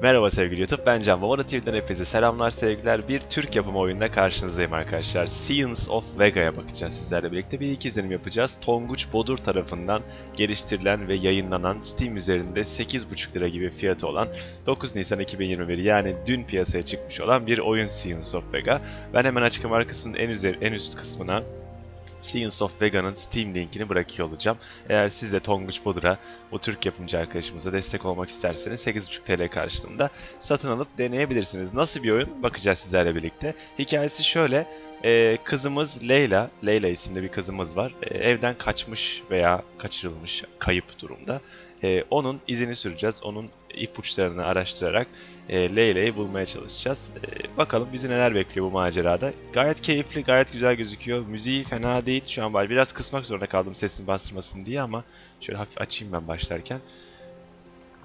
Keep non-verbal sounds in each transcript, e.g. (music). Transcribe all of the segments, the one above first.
Merhaba sevgili YouTube, ben Can Babara TV'den hepinize selamlar sevgiler. Bir Türk yapımı oyunda karşınızdayım arkadaşlar. Science of Vega'ya bakacağız sizlerle birlikte. Bir ilk izlenim yapacağız. Tonguç Bodur tarafından geliştirilen ve yayınlanan Steam üzerinde 8,5 lira gibi fiyatı olan 9 Nisan 2021 yani dün piyasaya çıkmış olan bir oyun Science of Vega. Ben hemen açıklama kısmının en, üzeri, en üst kısmına Science of Vega'nın Steam linkini bırakıyor olacağım. Eğer siz de Tonguç Bodur'a, bu Türk yapımcı arkadaşımıza destek olmak isterseniz 8,5 TL karşılığında satın alıp deneyebilirsiniz. Nasıl bir oyun? Bakacağız sizlerle birlikte. Hikayesi şöyle. e, kızımız Leyla, Leyla isimli bir kızımız var. E, evden kaçmış veya kaçırılmış, kayıp durumda. E, onun izini süreceğiz. Onun ipuçlarını araştırarak e, Leyla'yı bulmaya çalışacağız. E, bakalım bizi neler bekliyor bu macerada. Gayet keyifli, gayet güzel gözüküyor. Müziği fena değil. Şu an var. Biraz kısmak zorunda kaldım sesin bastırmasın diye ama şöyle hafif açayım ben başlarken.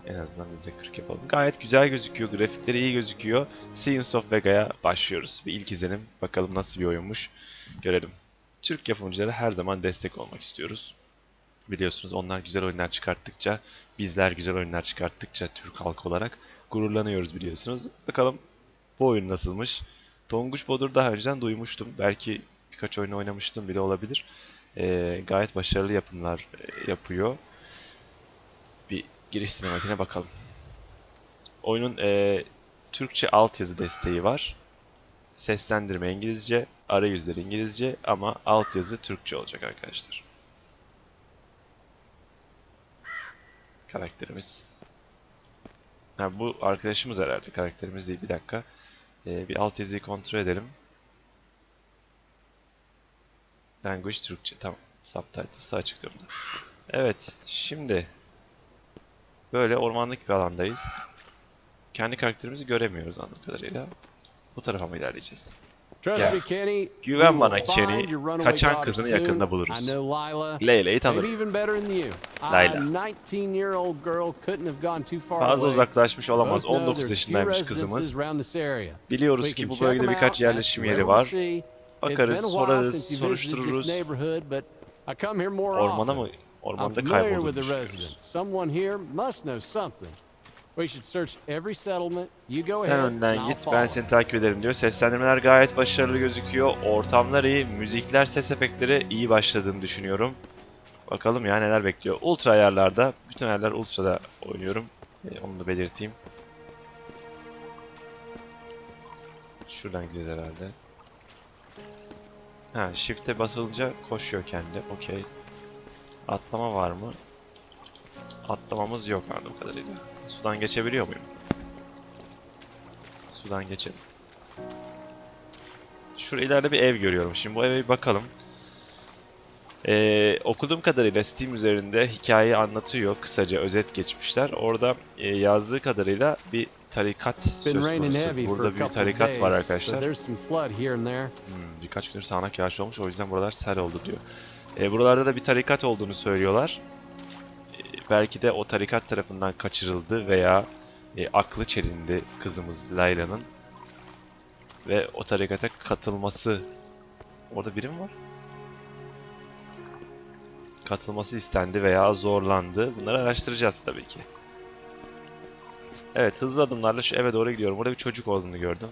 En azından biz de 40 yapalım. Gayet güzel gözüküyor. Grafikleri iyi gözüküyor. Science of Vega'ya başlıyoruz. Bir ilk izlenim. Bakalım nasıl bir oyunmuş. Görelim. Türk yapımcılara her zaman destek olmak istiyoruz. Biliyorsunuz onlar güzel oyunlar çıkarttıkça, bizler güzel oyunlar çıkarttıkça Türk halkı olarak gururlanıyoruz biliyorsunuz. Bakalım bu oyun nasılmış. Tonguç Bodur daha önceden duymuştum. Belki birkaç oyunu oynamıştım bile olabilir. Ee, gayet başarılı yapımlar e, yapıyor. Bir giriş sinematiğine bakalım. Oyunun e, Türkçe altyazı desteği var. Seslendirme İngilizce, arayüzleri İngilizce ama altyazı Türkçe olacak arkadaşlar. Karakterimiz. Ha, bu arkadaşımız herhalde. Karakterimiz değil. Bir dakika. Ee, bir altyazıyı kontrol edelim. Language Türkçe. Tamam. Subtitles açık durumda. Evet. Şimdi böyle ormanlık bir alandayız. Kendi karakterimizi göremiyoruz anladığım kadarıyla. Bu tarafa mı ilerleyeceğiz? Kenny. Güven bana Kenny. Kaçan kızını yakında buluruz. Leyla'yı tanırım. you. Layla. A 19-year-old girl couldn't have gone too far Fazla uzaklaşmış olamaz. Both know 19 there's few yaşındaymış kızımız. Biliyoruz ki bu bölgede birkaç yerleşim yeri var. Bakarız, sorarız, soruştururuz. Ormana mı? Ormanda familiar We should search every settlement. You go Sen ahead, önden I'll git ben follow. seni takip ederim diyor. Seslendirmeler gayet başarılı gözüküyor. Ortamlar iyi, müzikler, ses efektleri iyi başladığını düşünüyorum. Bakalım ya neler bekliyor. Ultra ayarlarda, bütün ayarlar ultra'da oynuyorum. Ee, onu da belirteyim. Şuradan gideceğiz herhalde. Ha, shift'e basılınca koşuyor kendi. Okey. Atlama var mı? Atlamamız yok anladığım kadarıyla. Sudan geçebiliyor muyum? Sudan geçelim. Şurada ileride bir ev görüyorum. Şimdi bu eve bir bakalım. Ee, okuduğum kadarıyla Steam üzerinde hikayeyi anlatıyor. Kısaca özet geçmişler. Orada e, yazdığı kadarıyla bir tarikat söz konusu. Burada bir tarikat var arkadaşlar. Hmm, birkaç gündür sağanak yağış olmuş o yüzden buralar sel oldu diyor. E, buralarda da bir tarikat olduğunu söylüyorlar. Belki de o tarikat tarafından kaçırıldı veya e, aklı çelindi kızımız Layla'nın. Ve o tarikata katılması... Orada biri mi var? Katılması istendi veya zorlandı. Bunları araştıracağız tabii ki. Evet hızlı adımlarla şu eve doğru gidiyorum. Burada bir çocuk olduğunu gördüm.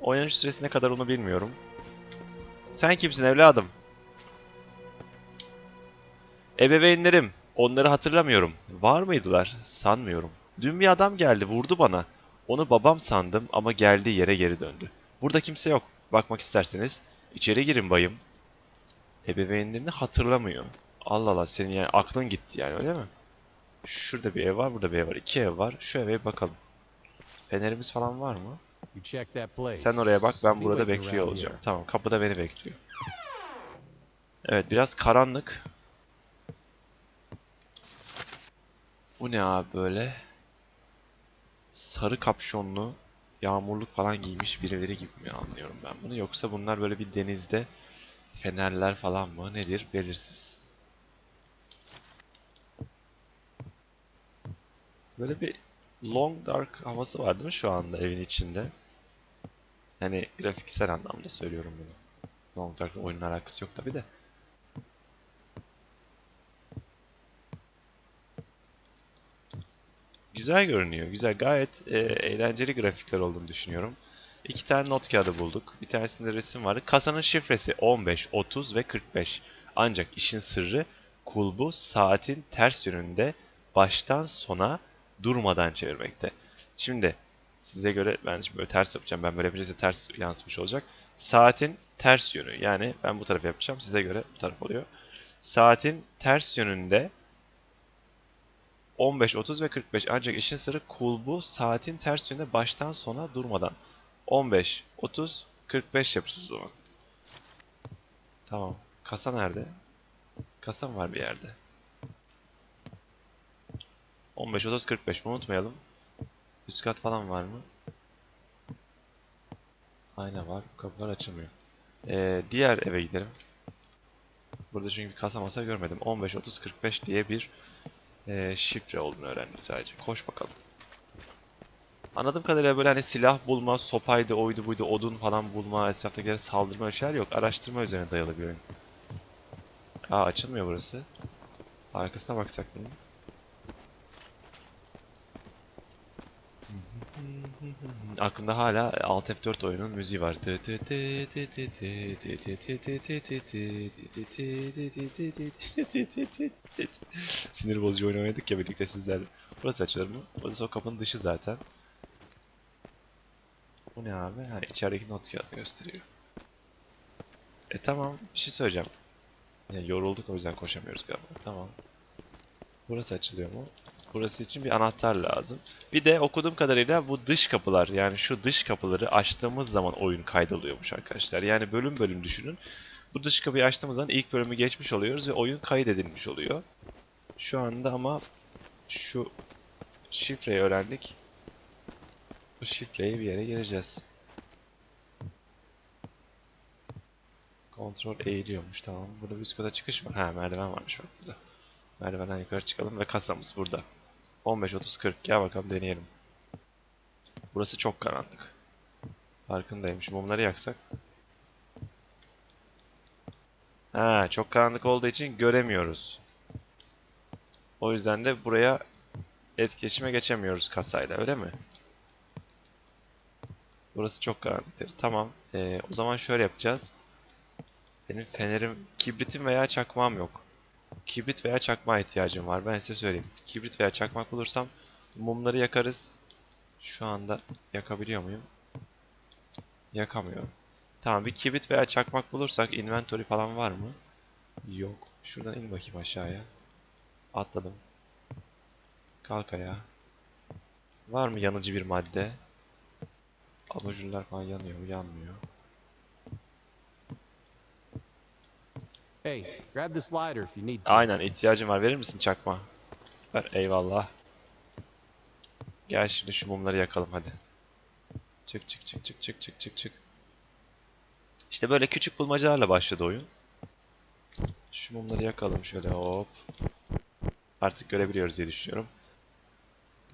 Oynanış süresi ne kadar onu bilmiyorum. Sen kimsin evladım? Ebeveynlerim. Onları hatırlamıyorum. Var mıydılar? Sanmıyorum. Dün bir adam geldi vurdu bana. Onu babam sandım ama geldiği yere geri döndü. Burada kimse yok. Bakmak isterseniz içeri girin bayım. Ebeveynlerini hatırlamıyor. Allah Allah senin yani aklın gitti yani öyle mi? Şurada bir ev var, burada bir ev var. İki ev var. Şu eve bakalım. Fenerimiz falan var mı? Sen oraya bak ben Be burada bekliyor olacağım. Tamam kapıda beni bekliyor. Evet biraz karanlık. Bu ne abi böyle? Sarı kapşonlu, yağmurluk falan giymiş birileri gibi mi anlıyorum ben bunu? Yoksa bunlar böyle bir denizde fenerler falan mı? Nedir? Belirsiz. Böyle bir long dark havası var değil mi şu anda evin içinde? Yani grafiksel anlamda söylüyorum bunu. Long Dark'la oyunun alakası yok tabi de. Güzel görünüyor. Güzel. Gayet e, eğlenceli grafikler olduğunu düşünüyorum. İki tane not kağıdı bulduk. Bir tanesinde resim vardı. Kasanın şifresi 15, 30 ve 45. Ancak işin sırrı kulbu saatin ters yönünde baştan sona durmadan çevirmekte. Şimdi size göre ben şimdi böyle ters yapacağım. Ben böyle birisi ters yansımış olacak. Saatin ters yönü. Yani ben bu tarafı yapacağım. Size göre bu taraf oluyor. Saatin ters yönünde 15, 30 ve 45. Ancak işin sırrı kulbu saatin ters yönünde baştan sona durmadan. 15, 30, 45 yapacağız o zaman. Tamam. Kasa nerede? Kasa mı var bir yerde? 15, 30, 45. Bunu unutmayalım. Üst kat falan var mı? Ayna var. Kapılar açılmıyor. Ee, diğer eve gidelim. Burada çünkü bir kasa masa görmedim. 15, 30, 45 diye bir e, şifre olduğunu öğrendik sadece. Koş bakalım. Anladığım kadarıyla böyle hani silah bulma, sopaydı, oydu buydu, odun falan bulma, etraftakilere saldırma şeyler yok. Araştırma üzerine dayalı bir oyun. Aa açılmıyor burası. Arkasına baksak mı? Aklımda hala Alt F4 oyunun müziği var. Sinir bozucu oyun oynadık ya birlikte sizlerle. Burası açılır mı? Burası o kapının dışı zaten. Bu ne abi? Ha içerideki not kağıdını gösteriyor. E tamam bir şey söyleyeceğim. Ya, yorulduk o yüzden koşamıyoruz galiba. Tamam. Burası açılıyor mu? Burası için bir anahtar lazım. Bir de okuduğum kadarıyla bu dış kapılar yani şu dış kapıları açtığımız zaman oyun kaydoluyormuş arkadaşlar. Yani bölüm bölüm düşünün. Bu dış kapıyı açtığımız zaman ilk bölümü geçmiş oluyoruz ve oyun kaydedilmiş oluyor. Şu anda ama şu şifreyi öğrendik. Bu şifreyi bir yere gireceğiz. Kontrol eğiliyormuş tamam. Burada bir üst çıkış var. Ha merdiven varmış bak burada. Merdivenden yukarı çıkalım ve kasamız burada. 15, 30, 40. Gel bakalım deneyelim. Burası çok karanlık. Farkındayım. Şu mumları yaksak. Ha, çok karanlık olduğu için göremiyoruz. O yüzden de buraya etkileşime geçemiyoruz kasayla, öyle mi? Burası çok karanlıktır. Tamam. Ee, o zaman şöyle yapacağız. Benim fenerim, kibritim veya çakmağım yok. Kibrit veya çakmağa ihtiyacım var. Ben size söyleyeyim. Kibrit veya çakmak bulursam mumları yakarız. Şu anda yakabiliyor muyum? Yakamıyorum. Tamam bir kibrit veya çakmak bulursak inventory falan var mı? Yok. Şuradan in bakayım aşağıya. Atladım. Kalk ayağa. Var mı yanıcı bir madde? Abajurlar falan yanıyor? Yanmıyor. Hey, grab this lighter if you need to. Aynen ihtiyacım var. Verir misin çakma? Ver eyvallah. Gel şimdi şu mumları yakalım hadi. Çık çık çık çık çık çık çık çık. İşte böyle küçük bulmacalarla başladı oyun. Şu mumları yakalım şöyle hop. Artık görebiliyoruz diye düşünüyorum.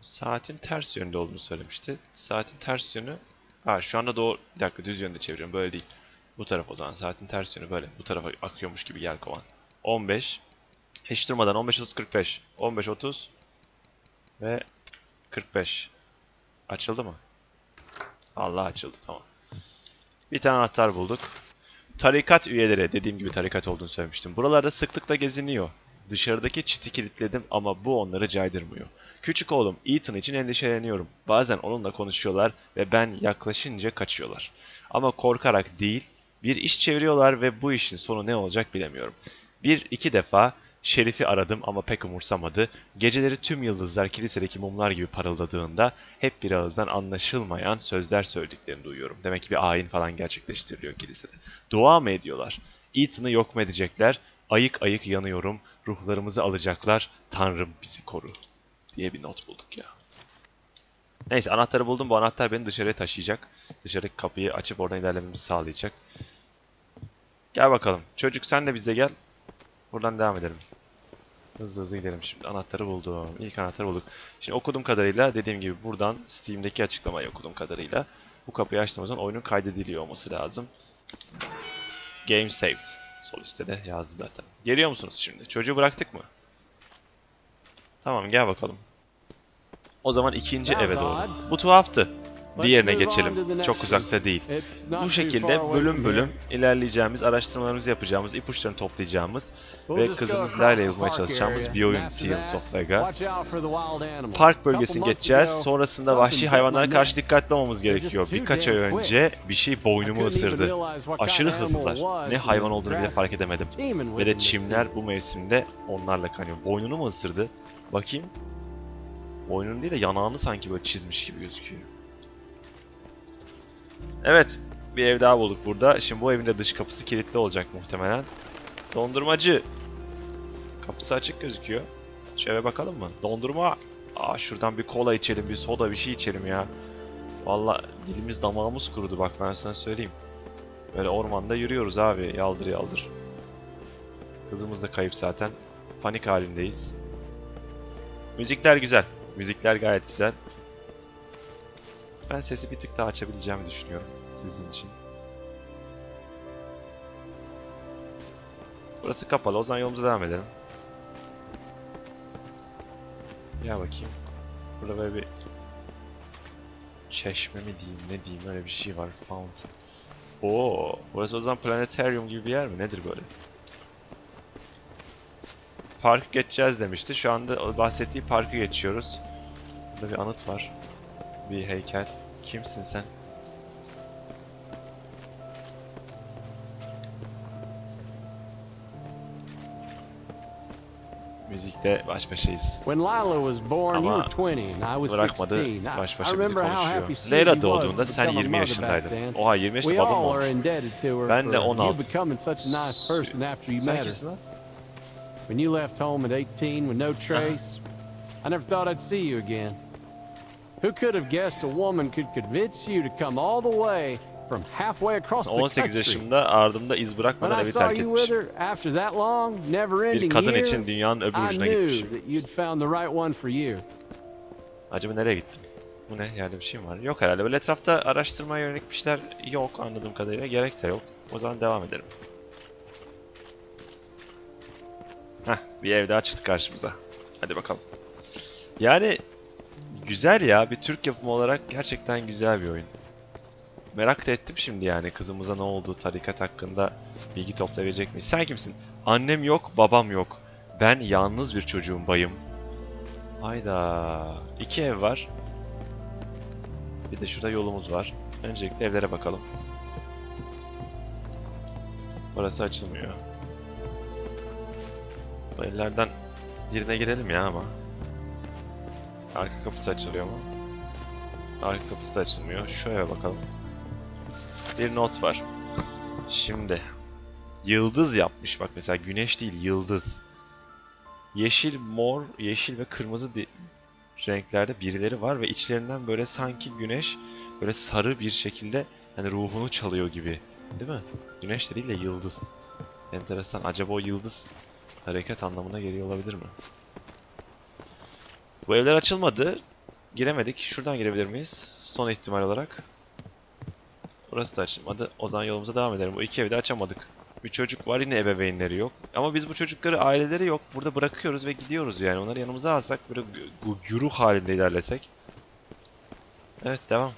Saatin ters yönde olduğunu söylemişti. Saatin ters yönü... Ha şu anda doğru... Bir dakika düz yönde çeviriyorum. Böyle değil. Bu taraf o zaman. Saatin ters yönü böyle. Bu tarafa akıyormuş gibi gel kovan. 15. Hiç durmadan 15 30 45. 15 30 ve 45. Açıldı mı? Allah açıldı tamam. Bir tane anahtar bulduk. Tarikat üyeleri dediğim gibi tarikat olduğunu söylemiştim. Buralarda sıklıkla geziniyor. Dışarıdaki çiti kilitledim ama bu onları caydırmıyor. Küçük oğlum Ethan için endişeleniyorum. Bazen onunla konuşuyorlar ve ben yaklaşınca kaçıyorlar. Ama korkarak değil, bir iş çeviriyorlar ve bu işin sonu ne olacak bilemiyorum. Bir iki defa Şerif'i aradım ama pek umursamadı. Geceleri tüm yıldızlar kilisedeki mumlar gibi parıldadığında hep bir ağızdan anlaşılmayan sözler söylediklerini duyuyorum. Demek ki bir ayin falan gerçekleştiriliyor kilisede. Dua mı ediyorlar? Ethan'ı yok mu edecekler? Ayık ayık yanıyorum. Ruhlarımızı alacaklar. Tanrım bizi koru. Diye bir not bulduk ya. Neyse anahtarı buldum. Bu anahtar beni dışarıya taşıyacak. Dışarıdaki kapıyı açıp oradan ilerlememizi sağlayacak. Gel bakalım. Çocuk sen de bize gel. Buradan devam edelim. Hızlı hızlı gidelim şimdi. Anahtarı buldum. İlk anahtarı bulduk. Şimdi okuduğum kadarıyla dediğim gibi buradan Steam'deki açıklamayı okuduğum kadarıyla bu kapıyı açtığımız zaman oyunun kaydediliyor olması lazım. Game saved. Sol üstte de yazdı zaten. Geliyor musunuz şimdi? Çocuğu bıraktık mı? Tamam gel bakalım. O zaman ikinci eve doğru. Bu tuhaftı. Diğerine geçelim. Çok uzakta değil. Bu şekilde bölüm bölüm ilerleyeceğimiz, araştırmalarımızı yapacağımız, ipuçlarını toplayacağımız ve kızımız park çalışacağımız bir oyun Seals of animals. Park bölgesini geçeceğiz. Sonrasında vahşi hayvanlara karşı dikkatli olmamız gerekiyor. Birkaç ay önce bir şey boynumu ısırdı. Aşırı hızlılar. Ne hayvan olduğunu bile fark edemedim. Ve de çimler bu mevsimde onlarla kanıyor. Boynunu mu ısırdı? Bakayım. Boynunu değil de yanağını sanki böyle çizmiş gibi gözüküyor. Evet. Bir ev daha bulduk burada. Şimdi bu evin de dış kapısı kilitli olacak muhtemelen. Dondurmacı. Kapısı açık gözüküyor. Eve bakalım mı? Dondurma. Aa şuradan bir kola içelim, bir soda bir şey içelim ya. Valla dilimiz damağımız kurudu bak ben sana söyleyeyim. Böyle ormanda yürüyoruz abi yaldır yaldır. Kızımız da kayıp zaten. Panik halindeyiz. Müzikler güzel. Müzikler gayet güzel. Ben sesi bir tık daha açabileceğimi düşünüyorum sizin için. Burası kapalı. O zaman yolumuza devam edelim. Ya bakayım. Burada böyle bir çeşme mi diyeyim ne diyeyim öyle bir şey var. Fountain. Oo, burası o zaman planetarium gibi bir yer mi? Nedir böyle? Parkı geçeceğiz demişti. Şu anda bahsettiği parkı geçiyoruz. Burada bir anıt var. Bir heykel. Kimsin sen? Müzikte baş başayız. When Lila was born, you were 20 and I was Bırakmadı 16. I, baş başa bizi konuşuyor. Leyla doğduğunda sen become a 20 mother back yaşındaydın. Oha 20 yaşında babam olmuş. Ben de for you 16. becoming such a nice person after you Sen kimsin lan? When you left home at 18 with no trace, I never thought I'd see you again. Who could have guessed a woman could convince you to come all the way from halfway across the 18 country? yaşımda ardımda iz When bırakmadan I evi saw terk you etmiş. her after that long, never-ending Bir kadın year, için dünyanın öbür I ucuna knew gitmiş. that you'd found the right one for you. Acaba nereye gittim? Bu ne? Yerde bir şey mi var? Yok herhalde. Böyle etrafta araştırmaya yönelik bir şeyler yok anladığım kadarıyla. Gerek de yok. O zaman devam edelim. Heh, bir ev daha çıktı karşımıza. Hadi bakalım. Yani güzel ya. Bir Türk yapımı olarak gerçekten güzel bir oyun. Merak da ettim şimdi yani kızımıza ne oldu, tarikat hakkında bilgi toplayabilecek miyiz? Sen kimsin? Annem yok, babam yok. Ben yalnız bir çocuğum bayım. Hayda. İki ev var. Bir de şurada yolumuz var. Öncelikle evlere bakalım. Burası açılmıyor. Bu birine girelim ya ama. Arka kapısı açılıyor mu? Arka kapısı da açılmıyor. Şu eve bakalım. Bir not var. Şimdi. Yıldız yapmış bak mesela güneş değil yıldız. Yeşil, mor, yeşil ve kırmızı renklerde birileri var ve içlerinden böyle sanki güneş böyle sarı bir şekilde hani ruhunu çalıyor gibi. Değil mi? Güneş de değil de yıldız. Enteresan. Acaba o yıldız harekat anlamına geliyor olabilir mi? Bu evler açılmadı. Giremedik. Şuradan girebilir miyiz? Son ihtimal olarak. Burası da açılmadı. O zaman yolumuza devam edelim. Bu iki evi de açamadık. Bir çocuk var yine ebeveynleri yok. Ama biz bu çocukları aileleri yok. Burada bırakıyoruz ve gidiyoruz yani. Onları yanımıza alsak böyle gü- gü- güruh halinde ilerlesek. Evet devam.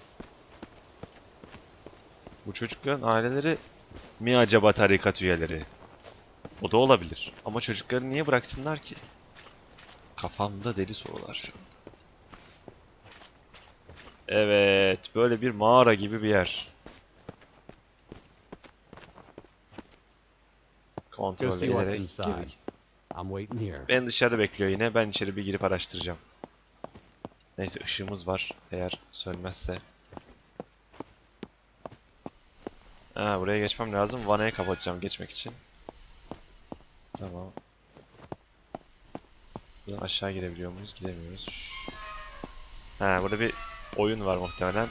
Bu çocukların aileleri mi acaba tarikat üyeleri? O da olabilir. Ama çocukları niye bıraksınlar ki? Kafamda deli sorular şu an. Evet, böyle bir mağara gibi bir yer. Kontrol ederek girdik. I'm waiting here. Beni dışarıda bekliyor yine. Ben içeri bir girip araştıracağım. Neyse ışığımız var. Eğer sönmezse. Ha buraya geçmem lazım. Vanayı kapatacağım geçmek için. Tamam. Buradan aşağı girebiliyor muyuz? Gidemiyoruz. Ha burada bir oyun var muhtemelen.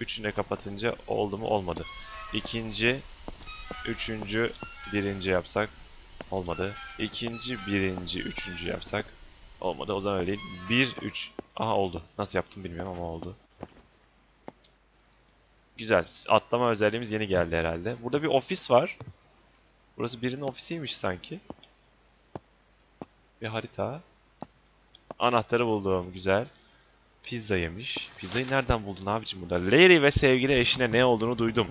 Üçünü kapatınca oldu mu olmadı. İkinci, üçüncü, birinci yapsak olmadı. İkinci, birinci, üçüncü yapsak olmadı. O zaman öyle değil. Bir, üç. Aha oldu. Nasıl yaptım bilmiyorum ama oldu. Güzel. Atlama özelliğimiz yeni geldi herhalde. Burada bir ofis var. Burası birinin ofisiymiş sanki. Bir harita. Anahtarı buldum. Güzel. Pizza yemiş. Pizzayı nereden buldun abicim burada? Larry ve sevgili eşine ne olduğunu duydum.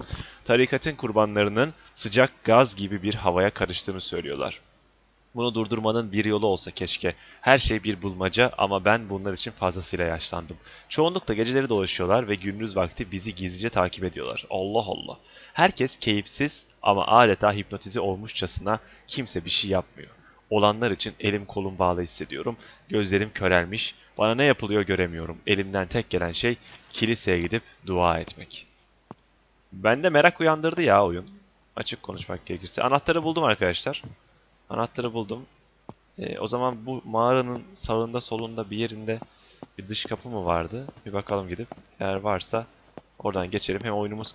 Tarikatın kurbanlarının sıcak gaz gibi bir havaya karıştığını söylüyorlar. Bunu durdurmanın bir yolu olsa keşke. Her şey bir bulmaca ama ben bunlar için fazlasıyla yaşlandım. Çoğunlukla geceleri dolaşıyorlar ve gündüz vakti bizi gizlice takip ediyorlar. Allah Allah. Herkes keyifsiz ama adeta hipnotize olmuşçasına kimse bir şey yapmıyor. Olanlar için elim kolum bağlı hissediyorum. Gözlerim körelmiş. Bana ne yapılıyor göremiyorum. Elimden tek gelen şey kiliseye gidip dua etmek. Bende merak uyandırdı ya oyun. Açık konuşmak gerekirse. Anahtarı buldum arkadaşlar. Anahtarı buldum. Ee, o zaman bu mağaranın sağında solunda bir yerinde bir dış kapı mı vardı? Bir bakalım gidip. Eğer varsa oradan geçelim. Hem oyunumuz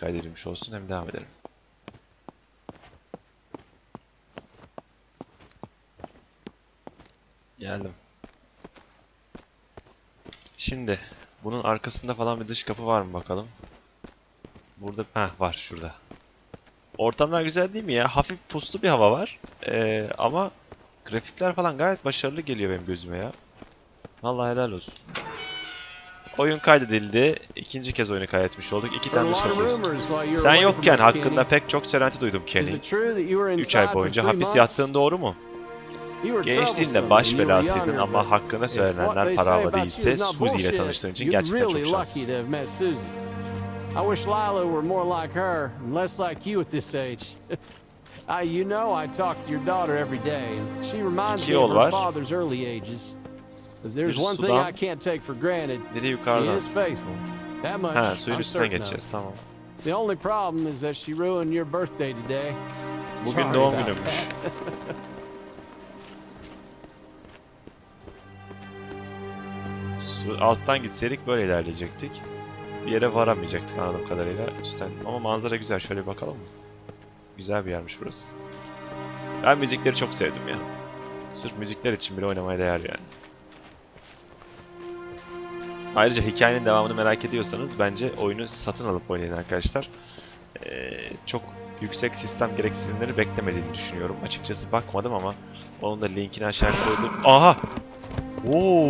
kaydedilmiş olsun hem devam edelim. Geldim. Şimdi bunun arkasında falan bir dış kapı var mı bakalım. Burada heh, var şurada. Ortamlar güzel değil mi ya? Hafif puslu bir hava var. Ee, ama grafikler falan gayet başarılı geliyor benim gözüme ya. Vallahi helal olsun. Oyun kaydedildi. İkinci kez oyunu kaydetmiş olduk. İki tane dış kapı Sen yokken hakkında pek çok söylenti duydum Kenny. it true that you were 3 inside ay boyunca hapis yattığın doğru mu? Gençliğinde baş belasıydın ama what söylenenler they para say hava about you değilse Suzy ile tanıştığın için gerçekten çok şanslısın. I wish Lila were more like her and less like you at this age. (laughs) I, you know, I talk to your daughter every day, and she reminds me of her father's early ages. If there's one thing I can't take for granted, she is faithful. That much Ha suyun üstünden geçeceğiz tamam. The only problem is that she ruined your birthday today. Bugün doğum günümmüş. (laughs) alttan gitseydik böyle ilerleyecektik. Bir yere varamayacaktık anladığım kadarıyla üstten. Ama manzara güzel. Şöyle bir bakalım mı? Güzel bir yermiş burası. Ben müzikleri çok sevdim ya. Sırf müzikler için bile oynamaya değer yani. Ayrıca hikayenin devamını merak ediyorsanız bence oyunu satın alıp oynayın arkadaşlar. Ee, çok yüksek sistem gereksinimleri beklemediğini düşünüyorum. Açıkçası bakmadım ama onun da linkini aşağı koydum. Aha! Oo,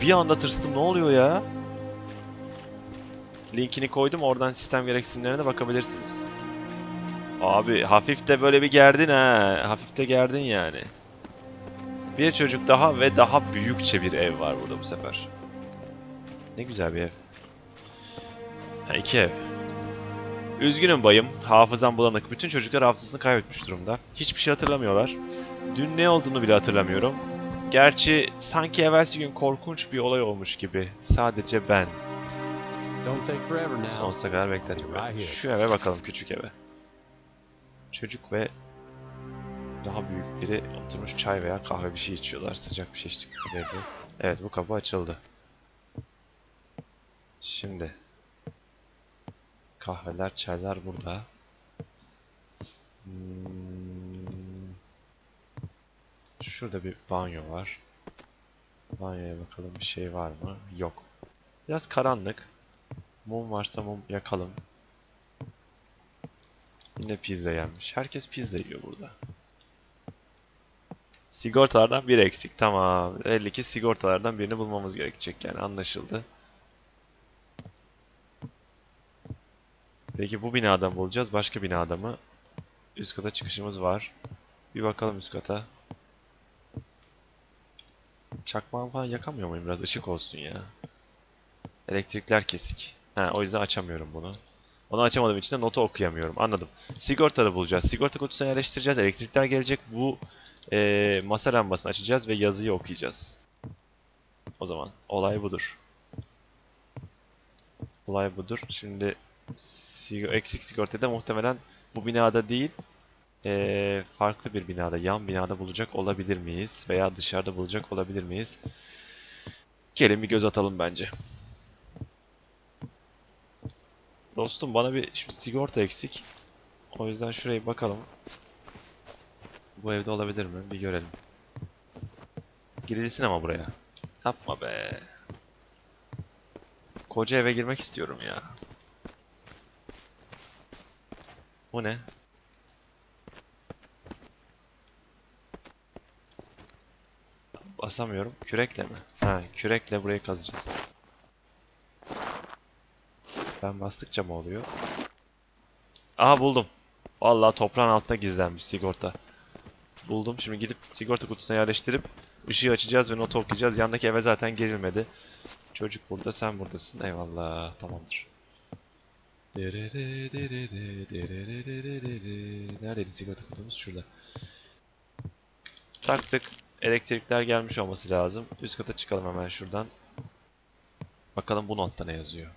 bir anda tırstım. Ne oluyor ya? Linkini koydum. Oradan sistem gereksinimlerine bakabilirsiniz. Abi hafif de böyle bir gerdin ha. Hafif de gerdin yani. Bir çocuk daha ve daha büyükçe bir ev var burada bu sefer. Ne güzel bir ev. Ha, iki ev. Üzgünüm bayım. Hafızam bulanık. Bütün çocuklar hafızasını kaybetmiş durumda. Hiçbir şey hatırlamıyorlar. Dün ne olduğunu bile hatırlamıyorum. Gerçi sanki evvelsi gün korkunç bir olay olmuş gibi. Sadece ben. Sonsuza kadar bekletme. Şu eve bakalım küçük eve. Çocuk ve daha büyük biri oturmuş çay veya kahve bir şey içiyorlar. Sıcak bir şey belli. Evet bu kapı açıldı. Şimdi kahveler, çaylar burada. Hmm. Şurada bir banyo var. Banyoya bakalım bir şey var mı? Yok. Biraz karanlık. Mum varsa mum yakalım. Yine pizza yenmiş. Herkes pizza yiyor burada. Sigortalardan biri eksik. Tamam. Belli ki sigortalardan birini bulmamız gerekecek yani anlaşıldı. Peki bu binadan bulacağız. Başka binada mı? Üst kata çıkışımız var. Bir bakalım üst kata. Çakmağımı falan yakamıyor muyum? Biraz ışık olsun ya. Elektrikler kesik. Ha, o yüzden açamıyorum bunu. Onu açamadığım için de notu okuyamıyorum. Anladım. Sigortada bulacağız. Sigorta kutusuna yerleştireceğiz. Elektrikler gelecek. Bu eee, masa lambasını açacağız ve yazıyı okuyacağız. O zaman olay budur. Olay budur. Şimdi eksik sigortayı da muhtemelen bu binada değil eee, farklı bir binada, yan binada bulacak olabilir miyiz? Veya dışarıda bulacak olabilir miyiz? Gelin bir göz atalım bence. Dostum bana bir şimdi sigorta eksik. O yüzden şuraya bakalım. Bu evde olabilir mi? Bir görelim. Girilsin ama buraya. Yapma be. Koca eve girmek istiyorum ya. Bu ne? Basamıyorum. Kürekle mi? Ha, kürekle burayı kazacağız. Ben bastıkça mı oluyor? Aha buldum. Vallahi toprağın altına gizlenmiş sigorta. Buldum. Şimdi gidip sigorta kutusuna yerleştirip ışığı açacağız ve not okuyacağız. Yandaki eve zaten girilmedi. Çocuk burada, sen buradasın. Eyvallah. Tamamdır. Neredeydi sigorta kutumuz? Şurada. Taktık. Elektrikler gelmiş olması lazım. Üst kata çıkalım hemen şuradan. Bakalım bu notta ne yazıyor.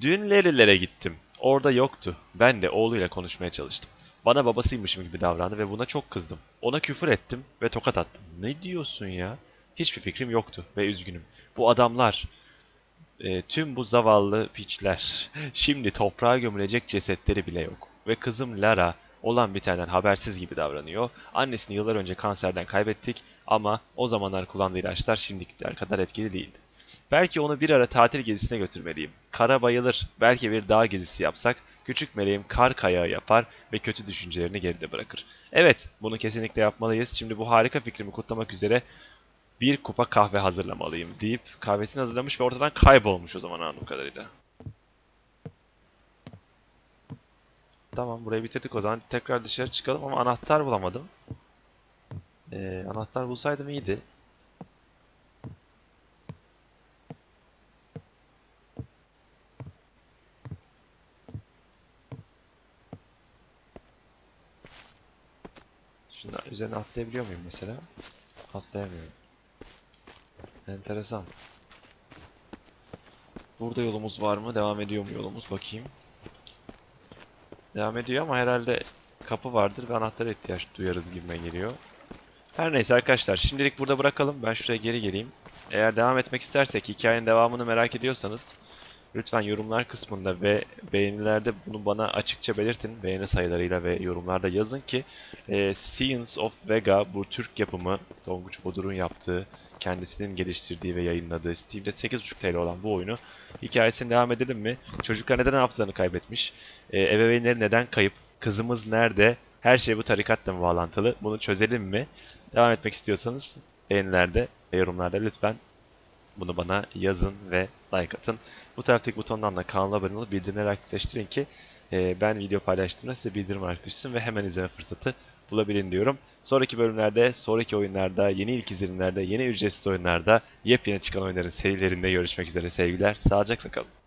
Dün Lerilere gittim. Orada yoktu. Ben de oğluyla konuşmaya çalıştım. Bana babasıymışım gibi davrandı ve buna çok kızdım. Ona küfür ettim ve tokat attım. Ne diyorsun ya? Hiçbir fikrim yoktu ve üzgünüm. Bu adamlar, e, tüm bu zavallı piçler, (laughs) şimdi toprağa gömülecek cesetleri bile yok. Ve kızım Lara olan bitenden habersiz gibi davranıyor. Annesini yıllar önce kanserden kaybettik ama o zamanlar kullandığı ilaçlar şimdikiler kadar etkili değildi. Belki onu bir ara tatil gezisine götürmeliyim. Kara bayılır. Belki bir dağ gezisi yapsak, küçük meleğim kar kayağı yapar ve kötü düşüncelerini geride bırakır. Evet, bunu kesinlikle yapmalıyız. Şimdi bu harika fikrimi kutlamak üzere bir kupa kahve hazırlamalıyım deyip kahvesini hazırlamış ve ortadan kaybolmuş o zaman anladığım kadarıyla. Tamam burayı bitirdik o zaman tekrar dışarı çıkalım ama anahtar bulamadım. Ee, anahtar bulsaydım iyiydi. Şundan üzerine atlayabiliyor muyum mesela? Atlayamıyorum. Enteresan. Burada yolumuz var mı? Devam ediyor mu yolumuz? Bakayım. Devam ediyor ama herhalde kapı vardır ve anahtara ihtiyaç duyarız gibime geliyor. Her neyse arkadaşlar şimdilik burada bırakalım. Ben şuraya geri geleyim. Eğer devam etmek istersek hikayenin devamını merak ediyorsanız lütfen yorumlar kısmında ve beğenilerde bunu bana açıkça belirtin. Beğeni sayılarıyla ve yorumlarda yazın ki e, Science of Vega bu Türk yapımı Tonguç Bodur'un yaptığı kendisinin geliştirdiği ve yayınladığı Steam'de 8.5 TL olan bu oyunu hikayesine devam edelim mi? Çocuklar neden hafızanı kaybetmiş? E, ebeveynleri neden kayıp? Kızımız nerede? Her şey bu tarikatla mı bağlantılı? Bunu çözelim mi? Devam etmek istiyorsanız beğenilerde ve yorumlarda lütfen bunu bana yazın ve like atın. Bu taraftaki butondan da kanala abone olup bildirimleri aktifleştirin ki e, ben video paylaştığımda size bildirim olarak ve hemen izleme fırsatı bulabilin diyorum. Sonraki bölümlerde, sonraki oyunlarda, yeni ilk izlenimlerde, yeni ücretsiz oyunlarda, yepyeni çıkan oyunların serilerinde görüşmek üzere sevgiler. Sağlıcakla kalın.